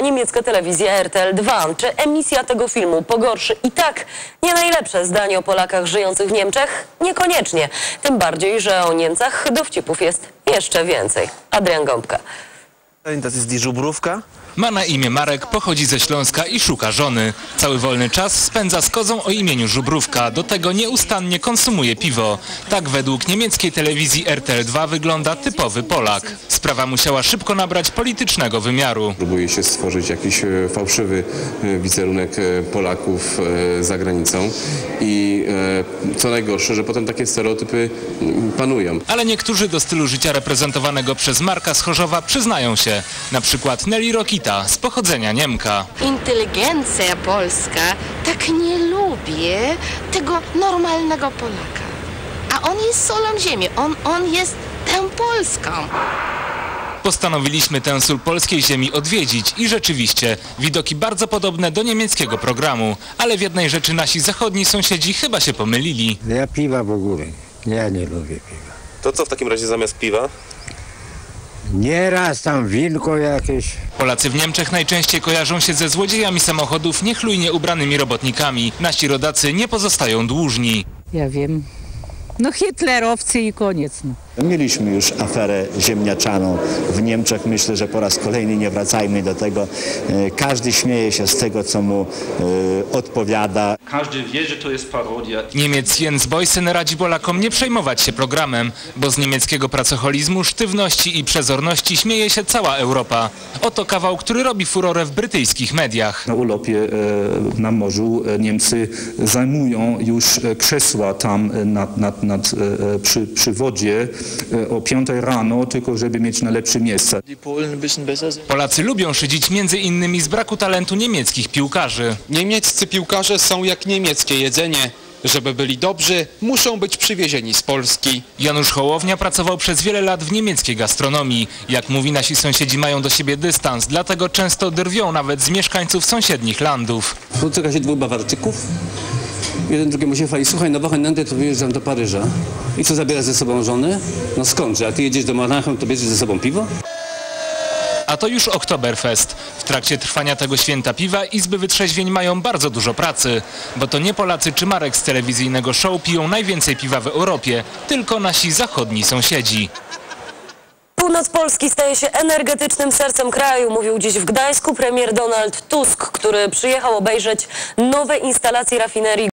Niemiecka telewizja RTL2. Czy emisja tego filmu pogorszy i tak nie najlepsze zdanie o Polakach żyjących w Niemczech? Niekoniecznie. Tym bardziej, że o Niemcach dowcipów jest jeszcze więcej. Adrian Gąbka. To jest die żubrówka. Ma na imię Marek, pochodzi ze Śląska i szuka żony. Cały wolny czas spędza z kozą o imieniu Żubrówka. Do tego nieustannie konsumuje piwo. Tak według niemieckiej telewizji RTL2 wygląda typowy Polak. Sprawa musiała szybko nabrać politycznego wymiaru. Próbuje się stworzyć jakiś e, fałszywy e, wizerunek e, Polaków za granicą i co najgorsze, że potem takie stereotypy panują. Ale niektórzy do stylu życia reprezentowanego przez Marka Schorzowa przyznają się. Na przykład Nelly Rokita z pochodzenia Niemka. inteligencja polska tak nie lubi tego normalnego Polaka. A on jest solą ziemi, on, on jest tą Polską. Postanowiliśmy tę sól polskiej ziemi odwiedzić i rzeczywiście widoki bardzo podobne do niemieckiego programu. Ale w jednej rzeczy nasi zachodni sąsiedzi chyba się pomylili. Ja piwa w ogóle. Ja nie lubię piwa. To co w takim razie zamiast piwa? Nieraz tam winko jakieś. Polacy w Niemczech najczęściej kojarzą się ze złodziejami samochodów niechlujnie ubranymi robotnikami. Nasi rodacy nie pozostają dłużni. Ja wiem. No hitlerowcy i koniec. No. Mieliśmy już aferę ziemniaczaną w Niemczech. Myślę, że po raz kolejny nie wracajmy do tego. E, Każdy śmieje się z tego, co mu e, odpowiada. Każdy wie, że to jest parodia. Niemiec Jens Boysen radzi Polakom nie przejmować się programem, bo z niemieckiego pracoholizmu, sztywności i przezorności śmieje się cała Europa. Oto kawał, który robi furorę w brytyjskich mediach. Na urlopie e, na morzu e, Niemcy zajmują już e, krzesła tam nad, nad, nad, przy, przy wodzie o 5 rano, tylko żeby mieć na lepsze miejsce. Polacy lubią szydzić między innymi z braku talentu niemieckich piłkarzy. Niemieccy piłkarze są jak niemieckie jedzenie. Żeby byli dobrzy, muszą być przywiezieni z Polski. Janusz Hołownia pracował przez wiele lat w niemieckiej gastronomii. Jak mówi, nasi sąsiedzi mają do siebie dystans, dlatego często drwią nawet z mieszkańców sąsiednich landów. Spotyka się dwóch Bawarczyków. Jeden drugiemu się chwali, słuchaj, na Wochenendę to wyjeżdżam do Paryża. I co, zabierasz ze sobą żony? No skądże? A ty jedziesz do Monachium, to bierzesz ze sobą piwo? A to już Oktoberfest. Trakcie trwania tego święta piwa izby wytrzeźwień mają bardzo dużo pracy, bo to nie Polacy czy Marek z telewizyjnego show piją najwięcej piwa w Europie, tylko nasi zachodni sąsiedzi. Północ Polski staje się energetycznym sercem kraju, mówił dziś w Gdańsku premier Donald Tusk, który przyjechał obejrzeć nowe instalacje rafinerii